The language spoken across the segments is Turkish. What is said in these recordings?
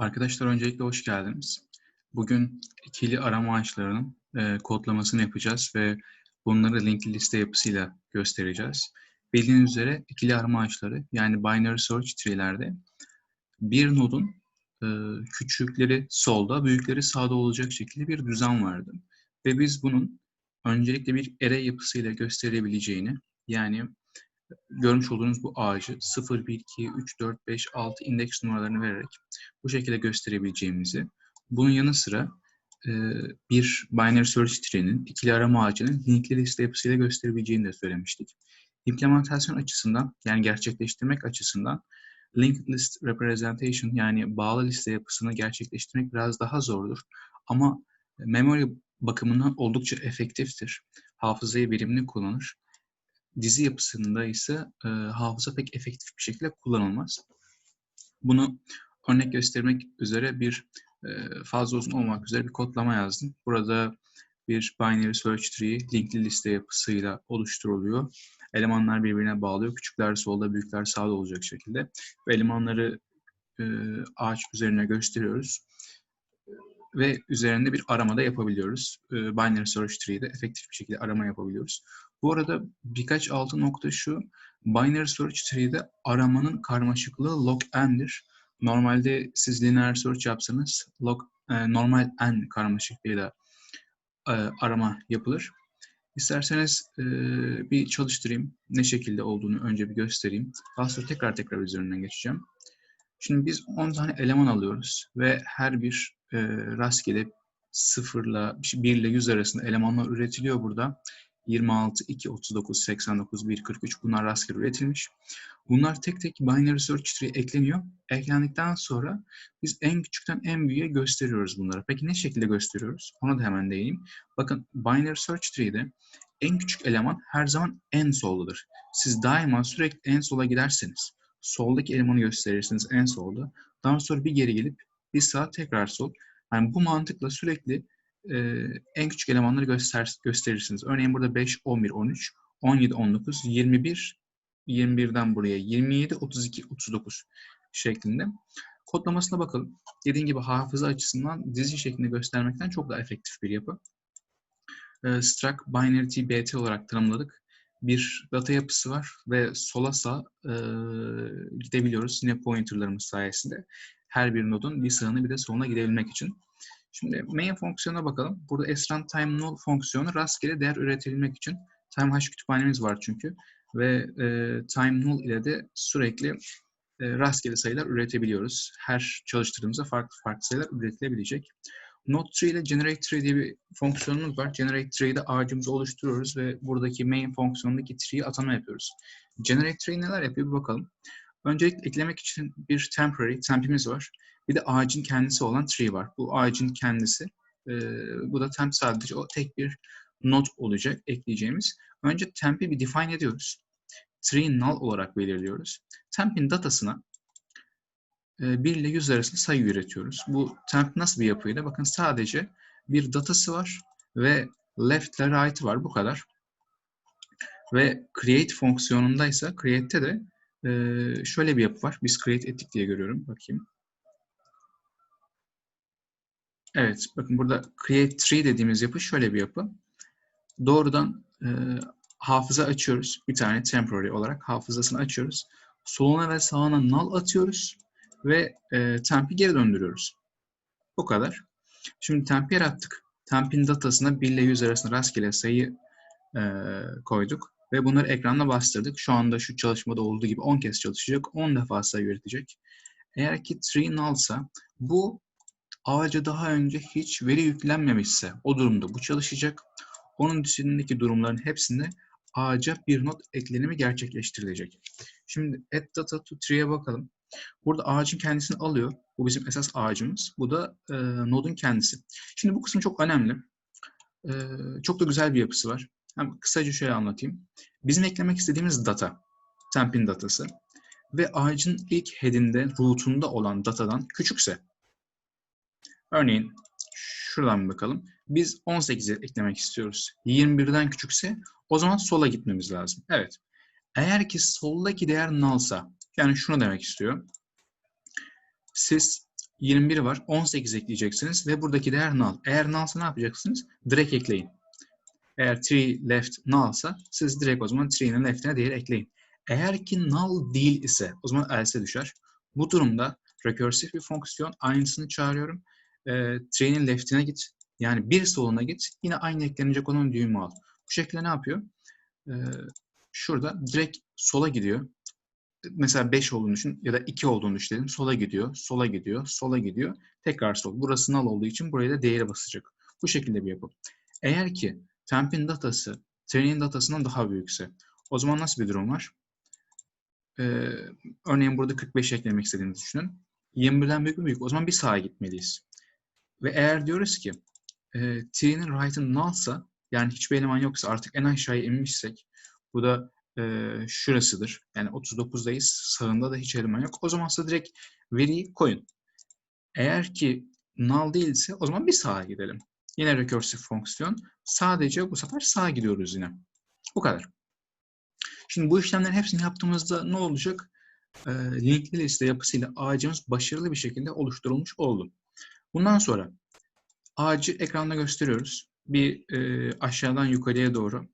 Arkadaşlar öncelikle hoş geldiniz. Bugün ikili arama ağaçlarının e, kodlamasını yapacağız ve bunları linkli liste yapısıyla göstereceğiz. Bildiğiniz üzere ikili arama ağaçları yani binary search tree'lerde bir nodun e, küçükleri solda, büyükleri sağda olacak şekilde bir düzen vardı. Ve biz bunun öncelikle bir array yapısıyla gösterebileceğini yani görmüş olduğunuz bu ağacı 0, 1, 2, 3, 4, 5, 6 indeks numaralarını vererek bu şekilde gösterebileceğimizi, bunun yanı sıra e, bir binary search tree'nin, ikili arama ağacının linkli liste yapısıyla gösterebileceğini de söylemiştik. İmplementasyon açısından, yani gerçekleştirmek açısından linked list representation yani bağlı liste yapısını gerçekleştirmek biraz daha zordur. Ama memory bakımından oldukça efektiftir. Hafızayı verimli kullanır dizi yapısında ise e, hafıza pek efektif bir şekilde kullanılmaz. Bunu örnek göstermek üzere bir e, fazla uzun olmak üzere bir kodlama yazdım. Burada bir binary search tree linkli liste yapısıyla oluşturuluyor. Elemanlar birbirine bağlıyor. Küçükler solda, büyükler sağda olacak şekilde. Ve elemanları e, ağaç üzerine gösteriyoruz. Ve üzerinde bir arama da yapabiliyoruz. E, binary search tree'de efektif bir şekilde arama yapabiliyoruz. Bu arada birkaç altı nokta şu. Binary Search Tree'de aramanın karmaşıklığı log n'dir. Normalde siz linear search yapsanız log e, normal n karmaşıklığıyla e, arama yapılır. İsterseniz e, bir çalıştırayım. Ne şekilde olduğunu önce bir göstereyim. Daha sonra tekrar tekrar üzerinden geçeceğim. Şimdi biz 10 tane eleman alıyoruz ve her bir e, rastgele 0 ile 1 ile 100 arasında elemanlar üretiliyor burada. 26, 2, 39, 89, 1, 43 bunlar rastgele üretilmiş. Bunlar tek tek binary search tree ekleniyor. Eklendikten sonra biz en küçükten en büyüğe gösteriyoruz bunları. Peki ne şekilde gösteriyoruz? Ona da hemen değineyim. Bakın binary search tree'de en küçük eleman her zaman en soldadır. Siz daima sürekli en sola giderseniz soldaki elemanı gösterirsiniz en solda. Daha sonra bir geri gelip bir sağ tekrar sol. Yani bu mantıkla sürekli e, en küçük elemanları göster gösterirsiniz. Örneğin burada 5, 11, 13, 17, 19, 21, 21'den buraya 27, 32, 39 şeklinde. Kodlamasına bakalım. Dediğim gibi hafıza açısından dizi şeklinde göstermekten çok daha efektif bir yapı. E, struct binary t bt olarak tanımladık. Bir data yapısı var ve sola sağ e, gidebiliyoruz yine pointerlarımız sayesinde. Her bir nodun bir sağına bir de soluna gidebilmek için. Şimdi main fonksiyona bakalım. Burada srun time null fonksiyonu rastgele değer üretilmek için time hash kütüphanemiz var çünkü ve e, time null ile de sürekli e, rastgele sayılar üretebiliyoruz. Her çalıştırdığımızda farklı farklı sayılar üretilebilecek. Node tree ile generate tree diye bir fonksiyonumuz var. Generate tree'de ağacımızı oluşturuyoruz ve buradaki main fonksiyondaki tree'yi atama yapıyoruz. Generate tree neler yapıyor bir bakalım. Öncelikle eklemek için bir temporary temp'imiz var. Bir de ağacın kendisi olan tree var. Bu ağacın kendisi. E, bu da temp sadece o tek bir not olacak ekleyeceğimiz. Önce temp'i bir define ediyoruz. Tree null olarak belirliyoruz. Temp'in datasına e, 1 ile 100 arasında sayı üretiyoruz. Bu temp nasıl bir yapıydı? Bakın sadece bir datası var ve left ile right var. Bu kadar. Ve create fonksiyonundaysa create'te de e, şöyle bir yapı var. Biz create ettik diye görüyorum. Bakayım. Evet, bakın burada create tree dediğimiz yapı şöyle bir yapı. Doğrudan e, hafıza açıyoruz. Bir tane temporary olarak hafızasını açıyoruz. Soluna ve sağına null atıyoruz ve e, temp'i geri döndürüyoruz. Bu kadar. Şimdi temp yarattık. Temp'in datasına 1 ile 100 arasında rastgele sayı e, koyduk ve bunları ekranda bastırdık. Şu anda şu çalışmada olduğu gibi 10 kez çalışacak. 10 defa sayı üretecek. Eğer ki tree null'sa bu ağaca daha önce hiç veri yüklenmemişse o durumda bu çalışacak. Onun dışındaki durumların hepsinde ağaca bir not eklenimi gerçekleştirilecek. Şimdi add data to tree'ye bakalım. Burada ağacın kendisini alıyor. Bu bizim esas ağacımız. Bu da e, nodun kendisi. Şimdi bu kısım çok önemli. E, çok da güzel bir yapısı var. Hem kısaca şöyle anlatayım. Bizim eklemek istediğimiz data, temp'in datası ve ağacın ilk head'inde, root'unda olan datadan küçükse Örneğin şuradan bakalım. Biz 18'e eklemek istiyoruz. 21'den küçükse o zaman sola gitmemiz lazım. Evet. Eğer ki soldaki değer null'sa yani şunu demek istiyor. Siz 21 var. 18 ekleyeceksiniz ve buradaki değer null. Eğer nullsa ne yapacaksınız? Direkt ekleyin. Eğer tree left nullsa siz direkt o zaman tree'nin left'ine değer ekleyin. Eğer ki null değil ise o zaman else'e düşer. Bu durumda recursive bir fonksiyon aynısını çağırıyorum. E, tree'nin left'ine git. Yani bir soluna git. Yine aynı eklenecek olan düğümü al. Bu şekilde ne yapıyor? E, şurada direkt sola gidiyor. Mesela 5 olduğunu düşün ya da 2 olduğunu düşünelim. Sola gidiyor, sola gidiyor, sola gidiyor. Tekrar sol. Burası null olduğu için buraya da değeri basacak. Bu şekilde bir yapı. Eğer ki temp'in datası training datasından daha büyükse o zaman nasıl bir durum var? Ee, örneğin burada 45 eklemek istediğinizi düşünün. 21'den büyük mü büyük? O zaman bir sağa gitmeliyiz. Ve eğer diyoruz ki e, t'nin right'ın nullsa yani hiçbir eleman yoksa artık en aşağıya inmişsek bu da e, şurasıdır. Yani 39'dayız. Sağında da hiç eleman yok. O zaman size direkt veriyi koyun. Eğer ki null değilse o zaman bir sağa gidelim. Yine recursive fonksiyon. Sadece bu sefer sağa gidiyoruz yine. Bu kadar. Şimdi bu işlemlerin hepsini yaptığımızda ne olacak? E, linkli liste yapısıyla ağacımız başarılı bir şekilde oluşturulmuş oldu. Bundan sonra ağacı ekranda gösteriyoruz. Bir e, aşağıdan yukarıya doğru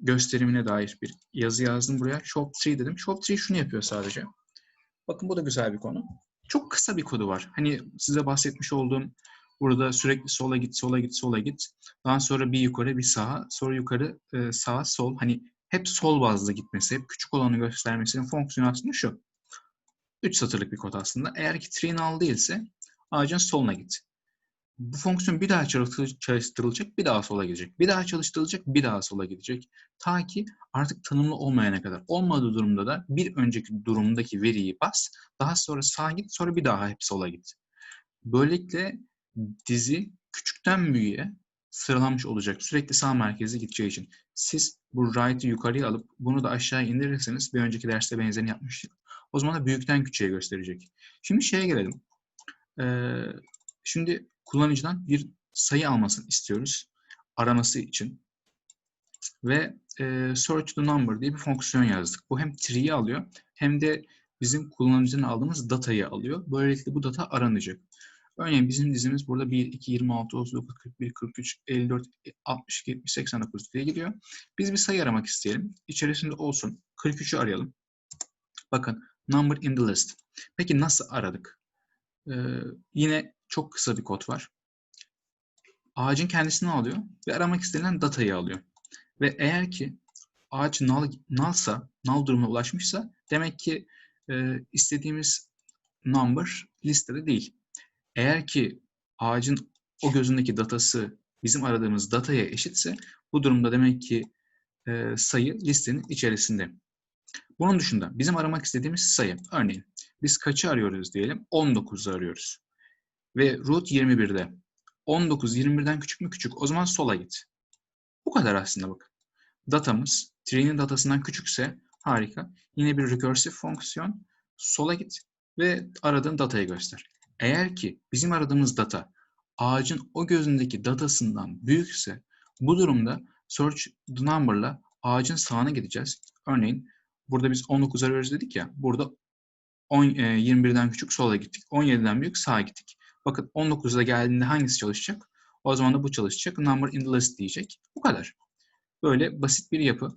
gösterimine dair bir yazı yazdım buraya. Shop tree dedim. Shop tree şunu yapıyor sadece. Bakın bu da güzel bir konu. Çok kısa bir kodu var. Hani size bahsetmiş olduğum burada sürekli sola git, sola git, sola git. Daha sonra bir yukarı, bir sağa, sonra yukarı, e, sağa, sol. Hani hep sol bazlı gitmesi, hep küçük olanı göstermesinin fonksiyonu aslında şu. 3 satırlık bir kod aslında. Eğer ki tree null değilse ağacın soluna git. Bu fonksiyon bir daha çalıştırılacak, bir daha sola gidecek. Bir daha çalıştırılacak, bir daha sola gidecek. Ta ki artık tanımlı olmayana kadar. Olmadığı durumda da bir önceki durumdaki veriyi bas, daha sonra sağa git, sonra bir daha hep sola git. Böylelikle dizi küçükten büyüğe sıralanmış olacak. Sürekli sağ merkeze gideceği için. Siz bu right'ı yukarıya alıp bunu da aşağı indirirseniz bir önceki derste benzerini yapmıştık. O zaman da büyükten küçüğe gösterecek. Şimdi şeye gelelim. Ee, şimdi kullanıcıdan bir sayı almasını istiyoruz araması için. Ve e, search the number diye bir fonksiyon yazdık. Bu hem tree'yi alıyor hem de bizim kullanıcıdan aldığımız datayı alıyor. Böylelikle bu data aranacak. Örneğin bizim dizimiz burada 1, 2, 26, 39, 41, 43, 54, 62, 70, 89 diye gidiyor. Biz bir sayı aramak isteyelim. İçerisinde olsun. 43'ü arayalım. Bakın number in the list. Peki nasıl aradık? Ee, yine çok kısa bir kod var. Ağacın kendisini alıyor ve aramak istenilen datayı alıyor. Ve eğer ki ağaç null, nullsa, null durumuna ulaşmışsa demek ki e, istediğimiz number listede değil. Eğer ki ağacın o gözündeki datası bizim aradığımız dataya eşitse bu durumda demek ki e, sayı listenin içerisinde. Bunun dışında bizim aramak istediğimiz sayı. Örneğin biz kaçı arıyoruz diyelim? 19'u arıyoruz. Ve root 21'de. 19 21'den küçük mü küçük? O zaman sola git. Bu kadar aslında bak. Datamız tree'nin datasından küçükse harika. Yine bir recursive fonksiyon. Sola git ve aradığın datayı göster. Eğer ki bizim aradığımız data ağacın o gözündeki datasından büyükse bu durumda search the number'la ağacın sağına gideceğiz. Örneğin burada biz 19 arıyoruz dedik ya. Burada 10, e, 21'den küçük sola gittik. 17'den büyük sağa gittik. Bakın 19'da geldiğinde hangisi çalışacak? O zaman da bu çalışacak. Number in the list diyecek. Bu kadar. Böyle basit bir yapı.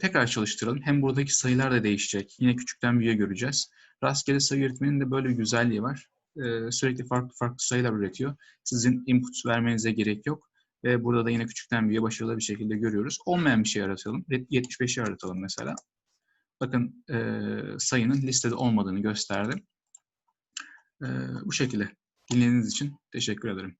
Tekrar çalıştıralım. Hem buradaki sayılar da değişecek. Yine küçükten büyüğe göreceğiz. Rastgele sayı üretmenin de böyle bir güzelliği var. Sürekli farklı farklı sayılar üretiyor. Sizin input vermenize gerek yok. Ve burada da yine küçükten büyüğe başarılı bir şekilde görüyoruz. Olmayan bir şey aratalım. 75'i aratalım mesela. Bakın sayının listede olmadığını gösterdim. Bu şekilde. Dinlediğiniz için teşekkür ederim.